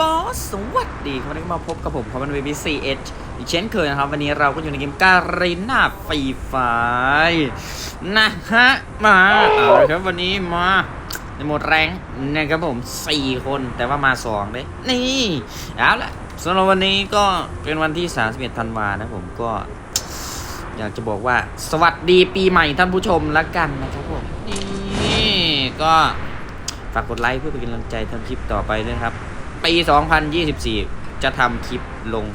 ก็สวัสดีครับวันนี้มาพบกับผมคอมมันเบบี้ซีเอชอีกเช่นเคยนะครับ วันนี้เราก็อยู่ในเกมการีนาฟรีไฟนะฮะ มาเอาละครับวันนี้มาในโหมดแรงนะครับผม4คนแต่ว่ามา2เลยนี่เอาละสำหรับวันนี้ก็เป็นวันที่ 31 ธันวานะผมก็ อยากจะบอกว่า สวัสดีปีใหม่ท่านผู้ชมละกันนะครับผมนี่ก็ฝากกดไลค์เพื่อเป็นกำลังใจทำคลิปต่อไปด้วยครับ ปี 2024 จะทำคลิปลง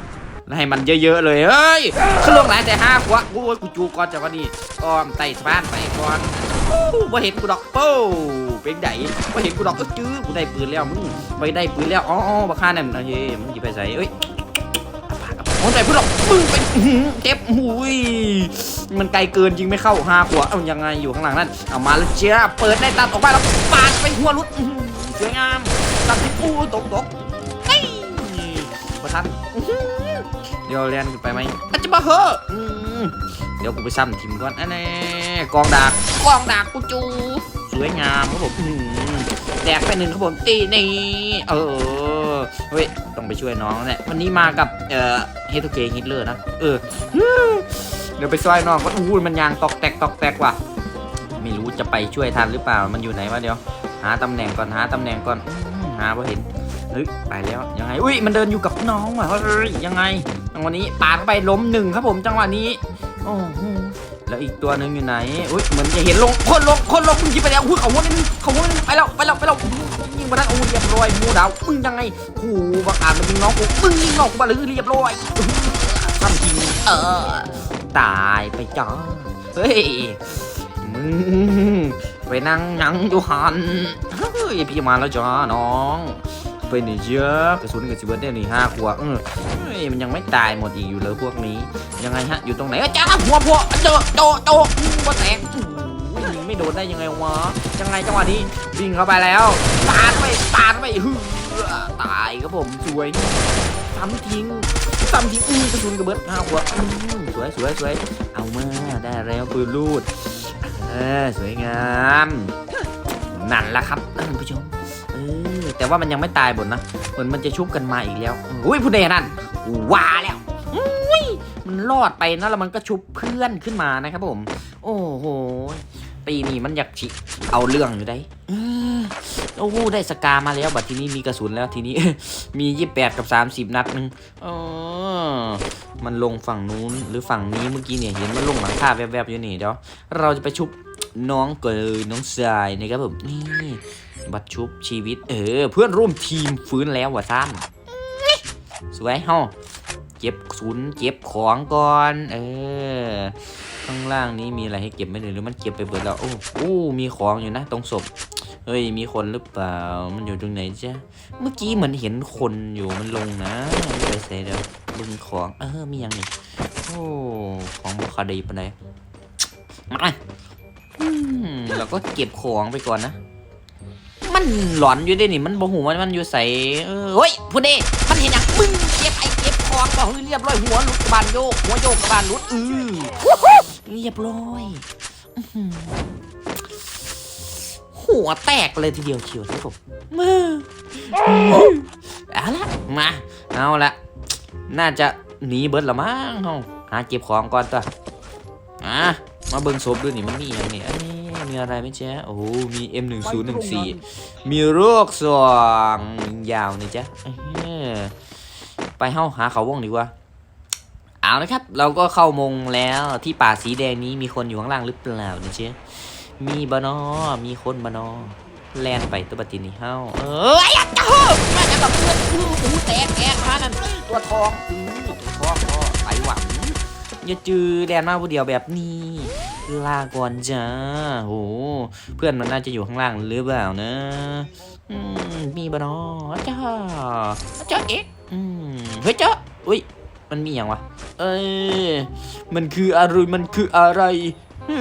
ให้มันเยอะๆเลย เฮ้ยขึ้นลงหลายแต่ห้าขวะกูกูจูก่อนจะก็ดีอ้อมไต่สะพานไปก่อนปู้บ่เห็นกูดอกโป้เป็นไดบ่าเห็นกูดอกเอ้ยจื้อกูได้ปืนแล้วมึงไปได้ปืนแล้วอ๋อบักฆ่าเนี่ยเฮ้ยมึงหยิบไปใส่เอ้ยโอ้ยแต่พูดหรอกมึงเป็นเจ็บหุยมันไกลเกินยิงไม่เข้าห้าหัวเอายังไงอยู่ข้างหลังนั่นเอามาแล้วเจ้าเปิดได้ตัดออกไปแล้วปาดไปหัวรุดสวยงาม ตัดที่ปูตกตกเฮ้ยประทันอื้อหือเดี๋ยวเรียนขึ้นไปไหมอาจจะมาเหอะอืมเดี๋ยวกูไปซ้ำทีมก่อนอันนี้กองดากกองดากกูจูสวยงามครับผมอื้อหือแดกไปหนึ่งครับผมตีนี่เออเฮ้ยต้องไปช่วยน้องเนี่ยวันนี้มากับเอ่อเฮทูเกฮิตเลอร์นะเออเดี๋ยวไปซอยน้องก็อู้ยมันยางตอกแตกตอกแตกว่ะไม่รู้จะไปช่วยทันหรือเปล่ามันอยู่ไหนวะเดี๋ยว หาตำแหน่งก่อนหาตำแหน่งก่อนอืม หาพอเห็นเฮ้ยไปแล้วยังไงอุ้ยมันเดินอยู่กับน้องว่ะเฮ้ยยังไงจังหวะนี้ปาดเข้าไปล้มหนึ่งครับผมจังหวะนี้โอ้โหแล้วอีกตัวหนึ่งอยู่ไหนอุ้ยเหมือนจะเห็นลงคนลงคนลงมึงยิงไปแล้วอุ้ยเขาหัวนึงเขาหัวนึงไปแล้วไปแล้วไปแล้วยิงมาแล้โอ้ยเรียบร้อยมูดาวมึงยังไงโอ้บังอาจมันยิงน้องกูมึงยิงน้องกูมาเลยเรียบร้อยทำจริงเออตายไปจ้าเฮ้ยมึง ไปนั่งยังอยู่หันเฮ้ยพี่มาแล้วจ้าน้องไปนี่เยอะกระสุนกับสิเบิร์ดเนี่ยนี่ห้าขวบเออเฮ้ยมันยังไม่ตายหมดอีกอยู่เลยพวกนี้ ยังไงฮะอยู่ตรงไหนเอ้ยจ้าหัวพวกเจอโจโจหัวแตกไม่โดนได้ยังไงวะยังไงจังหวะนี้วิ่งเข้าไปแล้วปาดไปปาดไปฮึตายครับผมสวยซ้ำทิ้งซ้ำทิ้งอู้กระสุนกับเบิดห้าขวบสวยสวยสวยเอามาได้แล้วปืนลูด เออสวยงามนั่นละครับท่านผู้ชมเออแต่ว่ามันยังไม่ตายบนนะเหมือนมันจะชุบกันมาอีกแล้วอุ้ยผู้ใดนั่นว่าแล้วอุ้ยมันรอดไปนะแล้วมันก็ชุบเพื่อนขึ้นมานะครับผม โอ้โหปีนี้มันอยากฉิเอาเรื่องอยู่ได้โอ้โหได้สกามาแล้วบัดทีนี้มีกระสุนแล้วทีนี้มียี่แปดกับสามสิบนัดนึงเออ มันลงฝั่งนู้นหรือฝั่งนี้เมื่อกี้เนี่ยเห็นมันลงหลังคาแวบๆอยู่นี่เดี๋ยวเราจะไปชุบน้องเกยน้องทรายนะครับผมนี่บัตรชุบชีวิต เออ เพื่อนร่วมทีมฟื้นแล้วว่ะท่านสวยเฮาเก็บศูนย์เก็บของก่อน เออ ข้างล่างนี้มีอะไรให้เก็บไหมหรือมันเก็บไปเบิดแล้ว โอ้โอ้มีของอยู่นะ ตรงศพ เฮ้ย มีคนหรือเปล่า มันอยู่ตรงไหนจ๊ะ เมื่อกี้เหมือนเห็นคนอยู่มันลงนะไปใส่เดี๋ยวบึงของ เออ มียังนี่โอ้ ของบุคาดีปะไหนมาเราก็เก็บของไปก่อนนะ มันหลอนอยู่ด้วยนี่ มันบ่หูว่ามันอยู่ใส่เออเฮ้ยพูดดิมันเห็นอย่างมึงเก็บไอ้เก็บของก็เฮ้ยเรียบร้อยหัวลุดกบาลโยกหัวโยกกบาลลุดอือเรียบร้อย หือหัวแตกเลยทีเดียวเชียวครับผมมือเอาละมาเอาละน่าจะหนีเบิร์ดละมั้งเฮาหาเก็บของก่อนตัวอะมาเบิ่งศพดูนี่มันมีอย่างนี้อันนี้มีอะไรไหมจ๊ะโอ้โหมี M1014 มีโรคสว่างยาวนี่จ๊ะเออไปเฮ้าหาเขาวงดีกว่าเอาละครับ เราก็เข้ามงแล้วที่ป่าสีแดงนี้มีคนอยู่ข้างล่างหรือเปล่าเนี่ยเจ๊ มีบานอมีคนบานอแลนไปตัวบัตินี่เฮ้าเอ้ยอะเจ้ามาจะแบบเพื่อนอู้หูแตกแอกมานั่นตัวทองอื้อตัวทองก็ไปหวังอย่าจือแดนมาผู้เดียวแบบนี้ลาก่อนจ้าโหเพื่อนมันน่าจะอยู่ข้างล่างหรือเปล่านะอืมมีบานอจ้าจ้าเอ๊ะอืมเฮ้ยจ้าอุ้ยมันมีอย่างวะ เอ้ยมันคืออะไรมันคืออะไรฮึ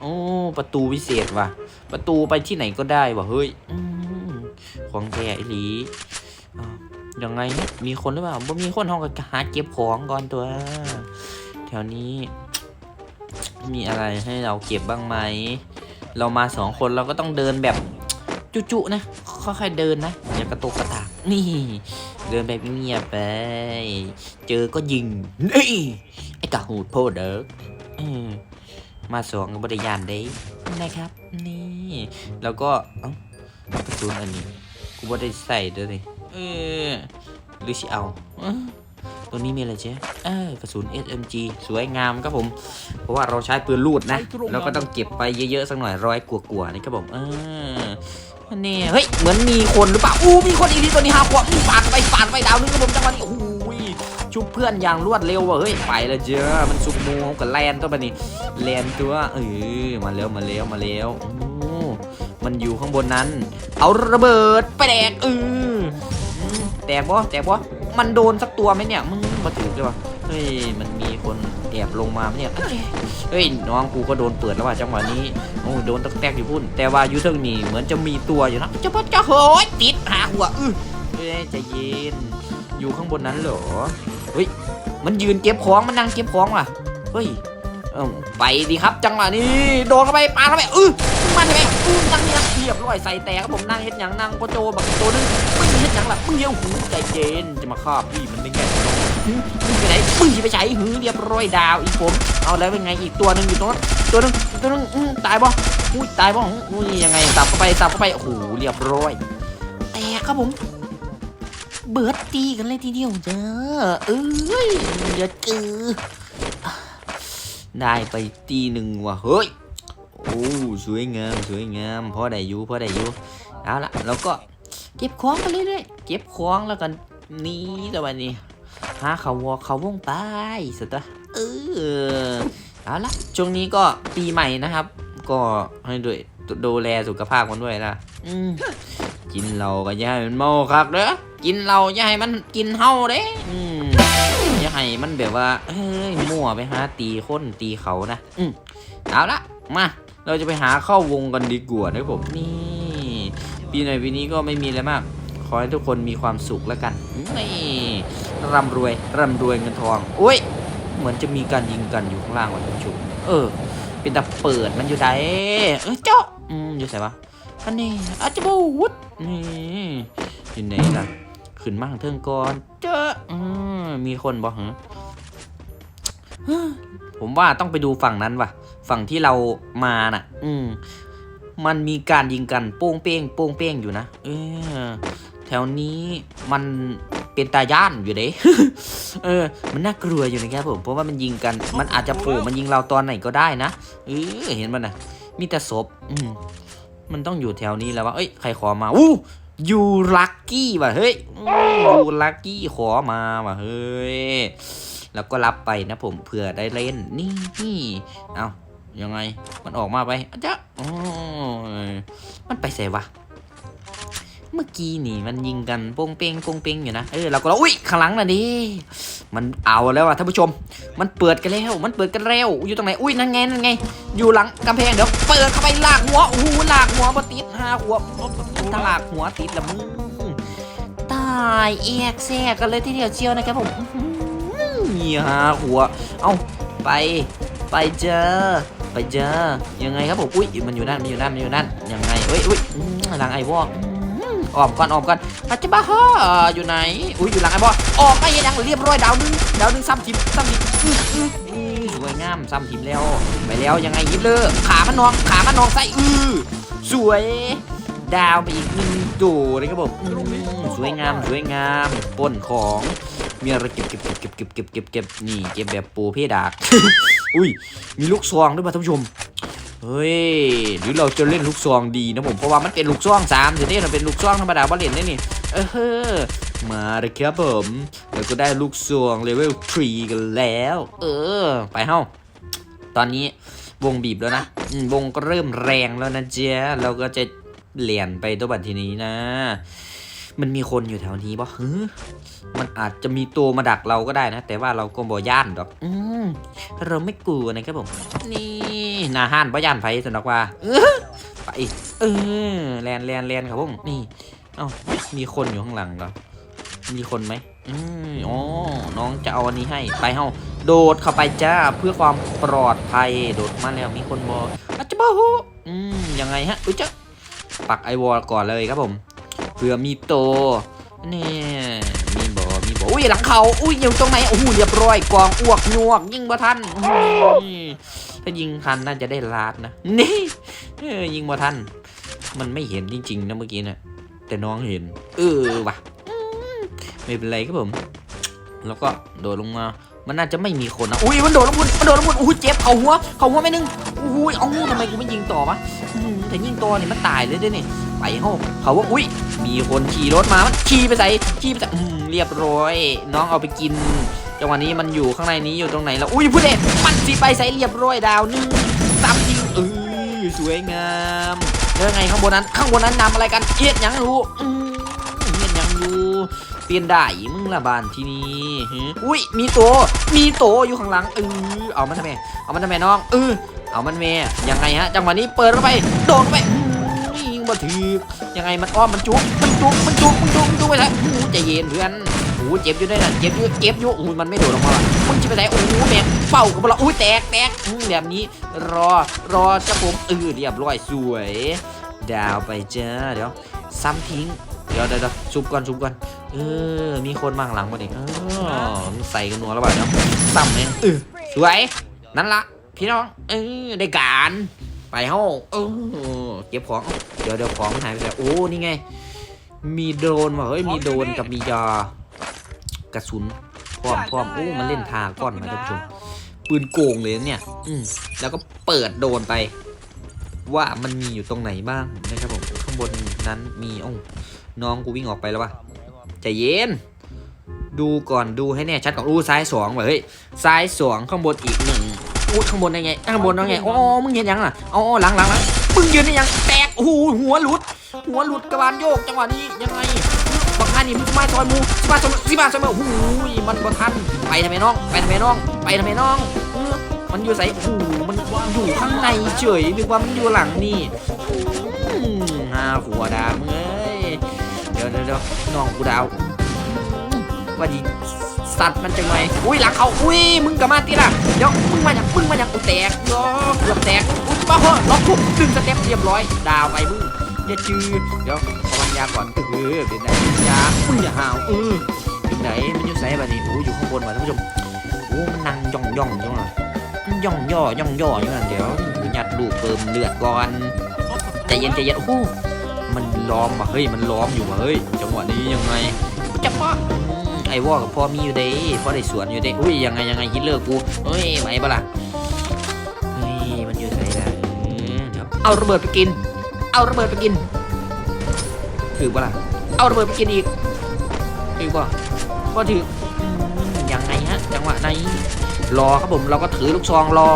โอ้ประตูวิเศษว่ะ ประตูไปที่ไหนก็ได้ว่ะเฮ้ยของแท้ไอหลีอ้าวยังไงมีคนหรือเปล่าบ่มีคนห้องก็หาเก็บของก่อนตัว แถวนี้ มีอะไรให้เราเก็บบ้างไหม เรามาสองคนเราก็ต้องเดินแบบ จุๆนะค่อยๆเดินนะอย่ากระตุกกระตากนี่ เดินแบบเงียบไป เจอก็ยิงนี่ไอ้กะหูดโพเด้อเออ มาสองกับบริยานเด้นะครับ นี่ แล้วก็เอ้ากระสุนอันนี้ กูบ่ได้ใส่เด้อนี่เออหรือสิเอาเอ้อตัวนี้มีอะไรเจ๊เออกระสุน SMG สวยงามครับผม เพราะว่าเราใช้ปืนลูดนะ แล้วก็ต้องเก็บไปเยอะๆสักหน่อยร้อยกว่าๆนี่ครับผม เออนี่เฮ้ย เหมือนมีคนหรือเปล่า อู้มีคนอีกทีตัวนี้ห้าขวบอู้ปาดไปปาดไปดาวนึงครับผมจังหวะนี้โอ้โห ชุบเพื่อนอย่างรวดเร็วว่ะเฮ้ยไปแล้วเจ้ามันสุกมูกับแลนตัวบันนี้แลนตัวเออมาเร็วมาเร็วมาเร็วมันอยู่ข้างบนนั้น เอาระเบิดไปแดกเออแตกบ่แตกบ่มันโดนสักตัวไหมเนี่ยมึงมาถือเลยวะเฮ้ยมันมีคนแอบลงมาไหมเนี่ยเฮ้ยน้องกูก็โดนเปิดแล้วว่ะจังหวะนี้โอ้โดนตะแตกอยู่พุ่น แต่ว่ายูเทิงนี่เหมือนจะมีตัวอยู่นะจะพัดจะโหยติดหาหัวเออใจเย็นอยู่ข้างบนนั้นเหรอ เฮ้ยมันยืนเก็บของมันนั่งเก็บของว่ะเฮ้ยไปดีครับจังหวะนี้โดนเข้าไปปาเข้าไปอื้อมันไปอื้อนั่งนี่นั่งเรียบร้อยใส่แตกครับผมนั่งเฮ็ดหยังนั่งก็โจบักอีกตัวหนึงมึงเฮ็ดหยังล่ะมึงเลี้ยวหูใจเย็นจะมาฆ่าพี่มันได้ไงมึงไปไหนมึงไปใช้หือเรียบร้อยดาวอีกผมเอาแล้วเป็นไงอีกตัวหนึ่งอยู่ตรงนั้นตัวหนึงตัวหนึงอื้อตายบ่อุ้ยตายบ่อุ้ยยังไงสับเข้าไปสับเข้าไปโอ้โหเรียบร้อยแตกครับผม เบิร์ดตีกันเลยทีเดียวเด้อเอ้ยเดือดกือได้ไปตีหนึ่งว่ะเฮ้ยโอ้สวยงามสวยงามพอได้อยู่พอได้อยู่เอาละเราก็เก็บของกันเรื่อยๆเก็บของแล้วกันนี้แล้ววันนี้หาเขาวอเขาวงไปสุดตะเออเอาละช่วงนี้ก็ปีใหม่นะครับ ก็ให้ด้วยดูแลสุขภาพกันด้วยนะอืม กินเราก็อย่าให้มันเมาคักเด้อกินเราอย่าให้มันกินเฮาเด้อืมอย่าให้มันแบบว่าเฮ้ยมั่วไปหาตีคนตีเขานะอืมเอาละมาเราจะไปหาเข้าวงกันดีกว่านะผมนี่ปีใหม่ปีนี้ก็ไม่มีอะไรมากขอให้ทุกคนมีความสุขแล้วกันนี่ร่ำรวยร่ำรวยเงินทองโอ้ยเหมือนจะมีการยิงกันอยู่ข้างล่างว่ะท่านผู้ชมเออ เป็นตาเปิดมันอยู่ไหนเออเจ้าอืมอยู่ไหนวะ อันนี้อาจจะบูวุดนี่อยู่ไหนล่ะขึ้นมาข้างเทิงก่อน เจ้าอืมมีคนบอกเหรอฮะผมว่าต้องไปดูฝั่งนั้นว่ะ ฝั่งที่เรามาน่ะ อืม มันมีการยิงกันโป้งเป้งโป้งเป้งอยู่นะเออแถวนี้มันเป็นตาย่านอยู่เด้เออ มันน่ากลัวอยู่นะครับผม เพราะว่ามันยิงกัน มันอาจจะโผล่มันยิงเราตอนไหนก็ได้นะ เออ เห็นมันนะมีแต่ศพ อืม มันต้องอยู่แถวนี้แล้วว่าเอ้ย ใครขอมา อู้ยูลักกี้ว่ะ เฮ้ยยูลักกี้ขอมาว่ะ เฮ้ย แล้วก็รับไปนะผมเผื่อได้เล่น นี่นี่เอายังไง มันออกมาไปอาจจะโอ้ยมันไปใส่วะ มื่อกี้นี่มันยิงกันโป้งเป้งโป้งเป้งอยู่นะเออเราก็เราอุ้ยข้างหลังน่ะดิมันเอาแล้วอะท่านผู้ชม มันเปิดกันแล้วมันเปิดกันแล้วอยู่ตรงไหนอุ้ยนั่นไงนั่นไง อยู่หลังกำแพงเดี๋ยวเปิดเข้าไปลากหัวโอ้โหลากหัวมาติดห้าหัวถ้าลากหัวติดละมึงตายเอกแซกกันเลยทีเดียวเชียวนะครับผมอื้อหือนี่ฮะหัว เอาไปไปเจอไปเจอยังไงครับผมอุ้ยมันอยู่นั่นมันอยู่นั่นมันอยู่นั่นยังไงเอ้ยอุ้ยหลังไอ้วอก ออมก่อนออมก่อนปัจจุบันฮะอยู่ไหน อุ้ยอยู่หลังไอ้บอสออกไปยังเรียบร้อยดาวนึงดาวนึงซ้ำทิมซ้ำทิมสวยงามซ้ำทิมแล้ว ไปแล้วยังไงยิบเลยขามันนองขามันนองใส่อือสวยดาวไปอีกหนึ่งตัวนะครับผมสวยงามสวยงามป้นของมีอะไรเก็บเก็บเก็บเก็บเก็บเก็บเก็บนี่เก็บแบบปูเพดักอุ้ยมีลูกซองด้วยป่ะท่านผู้ชม เฮ้ยหรือเราจะเล่นลูกซองดีนะผมเพราะว่ามันเป็นลูกซองสามเดี๋ยวนี้มันเป็นลูกซองธรรมดาบ้าเล่นได้นี่เออมาเลยครับผมเราก็ได้ลูกซองเลเวล3กันแล้ว เออ ไปเฮ้าตอนนี้วงบีบแล้วนะวงก็เริ่มแรงแล้วนะเจ๊เราก็จะเหรียญไปตัวบัตรทีนี้นะ มันมีคนอยู่แถวนี้ปะฮึมันอาจจะมีตัวมาดักเราก็ได้นะ แต่ว่าเราก็บ่ย่านดอก อืมเราไม่กลัวนะครับผม นี่หนาห้านบ่ย่านไฟสนอกว่า เออไปเออแลนแลนแลนครับผมนี่ เอ้ามีคนอยู่ข้างหลังเหรอมีคนไหมอืมอ๋อน้องจะเอาอันนี้ให้ ไปเฮาโดดเข้าไปจ้า เพื่อความปลอดภัย โดดมาแล้วมีคนบออาจจะบ้าฮูอืมยังไงฮะ อุ้ยจะปักไอวอลก่อนเลยครับผม เผื่อมีโตนี่มีบ่มีบ่อุ้ยหลังเขาอุ้ยอยู่ตรงไหนโอ้โหเรียบร้อยกองอ้วกยวก ยิงบ่ทันถ้ายิงทันน่าจะได้ลาดนะนี่ยิงบ่ทันมันไม่เห็นจริงๆนะเมื่อกี้นะแต่น้องเห็น เออว่ะไม่เป็นไรครับผม แล้วก็โดดลงมา มันน่าจะไม่มีคนนะอุ้ยมันโดดลงพุนมันโดดลงพุนอุ้ยเจ็บเขาหัวเขาหัวไม่นึงอุ้ยเอ้าทำไมกูไม่ยิงต่อวะแต่ยิงต่อเนี่ยมันตายเลยด้วยนี่ ไปห้องเขาว่าอุ้ยมีคนขี่รถมามันขี่ไปใส่ขี่ไปใส่เรียบร้อย น้องเอาไปกินจังหวะนี้มันอยู่ข้างในนี้อยู่ตรงไหนแล้วอุ้ยผู้เด็ดมันสีไปใส่เรียบร้อยดาวหนึ่งสามจริงเออสวยงามแล้วไงข้างบนนั้นข้างบนนั้นนำอะไรกันเอียดยังรู้เอียดยังรู้เปลี่ยนได้มึงละบานที่นี่อุ้ยมีโตมีโตอยู่ข้างหลังเออเอามันทำไมเอามันทำไมน้องเออเอามันเมยยังไงฮะจังหวะนี้เปิดเข้าไปโดดไป มยิงบ่ถือยังไงมันอ้อมมันจุกมันจุกมันจุกมันจุกมันจุกไปแล้วโอ้โหใจเย็นเพื่อนโอ้โหเจ็บอยู่ด้วยนะเจ็บอยู่เจ็บอยู่โอ้โหมันไม่โดดลงมาว่ะมึงจะไปไหนโอ้โหแม่เป่ากับเราอุ้ยแตกแตกอืมแบบนี้ รอรอจะผมเออเรียบร้อยสวย ดาวไปเจ้าเดี๋ยวซ้ำทิ้งเดี๋ยวเดี๋ยวชุบก่อนชุบก่อนเออ มีคนมาข้างหลังมาดิเออใส่กันนัวแล้วบ่าเนาะซ้ำเองเออสวย นั่นละพี่น้องเออได้การ ไปห้องเออเก็บของเดี๋ยวเดี๋ยวของมันหายไปแล้วโอ้นี่ไง มีโดรนว่ะเฮ้ยมีโดรนกับมียากระสุนพร้อมพร้อมโอ้มันเล่นทาก้อนนะท่านผู้ชมปืนโกงเลยนะเนี่ย อืมแล้วก็เปิดโดรนไป ว่ามันมีอยู่ตรงไหนบ้างนะครับผมข้างบนนั้นมีโอ้าน้องกูวิ่งออกไปแล้ววะใจเย็น ดูก่อนดูให้แน่ชัดก่อนอู้ซ้ายสองว่ะเฮ้ยซ้ายสองข้างบนอีกหนึ่ง อู้ข้างบนได้ไงข้างบนได้ไงอ๋อมึงเห็นยังอะอ๋อหลังหลังหลังมึงยืนได้ยังแตกโอ้โหหัวหลุด หัวหลุดกระบาลโยกจังหวะนี้ยังไงบังคันนี่มึงจะมาซอยมูสิมาซอยสิมาซอยมูโอ้โหมันบอทันไปทำไมน้อง ไปทำไมน้อง ไปทำไมน้องมันอยู่ใส่โอ้โหมันอยู่ข้างในเฉยนึกว่ามันอยู่หลังนี่อืมห้าหัวดามึงเอ้ยเดี๋ยวเดี๋ยวเดี๋ยวน้องกูดาว ว่าดีสัตว์มันจังไงอุ้ยหลังเขาอุ้ยมึงกลับมาตีละเดี๋ยวมึงมาจากมึงมาจากกูแตกเนาะเกือบแตกอุ้ยมาเหอะล็อกทุบดึงสเต็ปเรียบร้อยดาวไปมึงอย่าจืดเดี๋ยวขอวางยาก่อนเออเป็นไงยามึงอย่าห่าวเออเป็นไหนมันอยู่ไสบัดนี้โอ้ยอยู่ข้างบนว่ะท่านผู้ชมโอ้มันนั่งย่องย่องอยู่น่ะมันย่องย่อย่องย่ออยู่นั่นเดี๋ยวยัดลูกเติมเลือดก่อนใจเย็นใจเย็นโอ้โหมันล้อมว่ะเฮ้ยมันล้อมอยู่ว่ะเฮ้ยจังหวะนี้ยังไงจะปะอืม ไอ้วอกับพ่อมีอยู่เด้พ่อได้สวนอยู่เด้อุ้ยยังไงยังไงฮิตเลอร์กูเฮ้ยไหวปะล่ะเฮ้ยมันอยู่ไหนล่ะเอาระเบิดไปกิน เอาระเบิดไปกินถือปะล่ะเอาระเบิดไปกินอีกถือปะก็ถือยังไงฮะจังหวะไหนรอครับผมเราก็ถือลูกซองรอ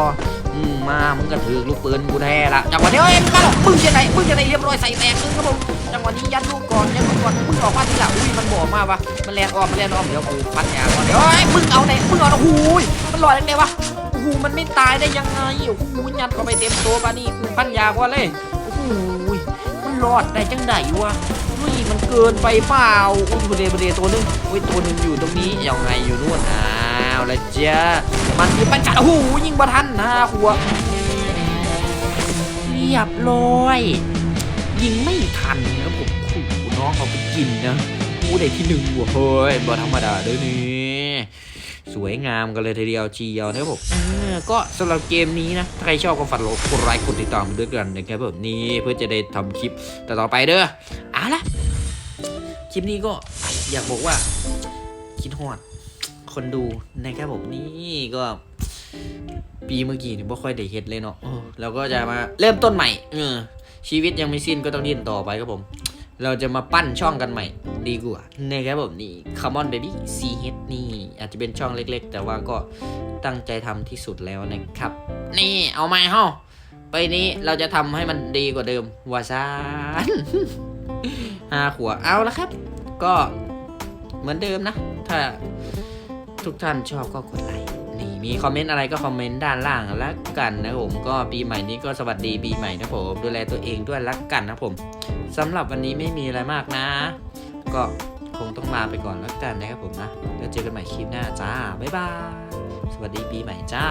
มามึงก็ถือลูกปืนกูแท้ละจังหวะนี้เอ้ยมึงมาหรอกมึงจะไหนมึงจะไหนเรียบร้อยใส่แตกมึงครับผมจังหวะนี้ยัดลูกก่อนยัดลูกก่อนมึงออกมาทีหลังอุ้ยมันบอกมาวะมันแลนออกมันแลนออกเดี๋ยวกูพันยาก่อนเดี๋ยวเอ้ยมึงเอาไหนมึงเอาโอ้โหยมันลอยยังไงวะโอ้โหมันไม่ตายได้ยังไงโอ้โหยัดเข้าไปเต็มตัวปะนี่กูพันยาก่อนเลยโอ้โหยมันรอดได้จังไดวะเฮ้ยมันเกินไปเปล่าอุ้ยประเดประเดตัวนึงอุ้ยตัวนึงอยู่ตรงนี้ยังไงอยู่นู่นอ้า วล้วจ้ามันคือปัญจัดโอ้โหยิงบ่ทันนะหัว เรียบร้อย ยิงไม่ทันนะผมขู่น้องเอาไปกินนะกูได้ที่หนึ่งว่ะเฮ้ยบ่ธรรมดาเด้อนี่สวยงามกันเลยทีเดียวเชียวนะครับผมก็สำหรับเกมนี้นะถ้าใครชอบก็ฝากกดไลค์กดติดตามด้วยกันนะครับผมนี่เพื่อจะได้ทำคลิปต่อไปเด้อเอาละคลิปนี้ก็อยากบอกว่าคิดฮอด คนดูนะครับผมนี่ก็ ปีเมื่อกี้นี่บ่ค่อยได้เฮ็ดเลยเนาะเออเราก็จะมาเริ่มต้นใหม่เออชีวิตยังไม่สิ้นก็ต้องดิ้นต่อไปครับผม เราจะมาปั้นช่องกันใหม่ ดีกว่านะครับผมนี่ Come on baby CH นี่อาจจะเป็นช่องเล็ก ๆ แต่ว่าก็ตั้งใจทำที่สุดแล้วนะครับ นี่เอาไหมเฮ้าไปนี้เราจะทำให้มันดีกว่าเดิมวาซานห้าขวบเอาละครับ ก็เหมือนเดิมนะ ถ้า ทุกท่านชอบก็กดไลค์นี่มีคอมเมนต์อะไรก็คอมเมนต์ด้านล่างแล้วกันนะผมก็ปีใหม่นี้ก็สวัสดีปีใหม่นะผมดูแลตัวเองด้วยละกันนะผมสำหรับวันนี้ไม่มีอะไรมากนะ ก็คงต้องลาไปก่อนแล้วกันนะครับผมนะแล้วเจอกันใหม่คลิปหน้าจ้าบ๊ายบายสวัสดีปีใหม่จ้า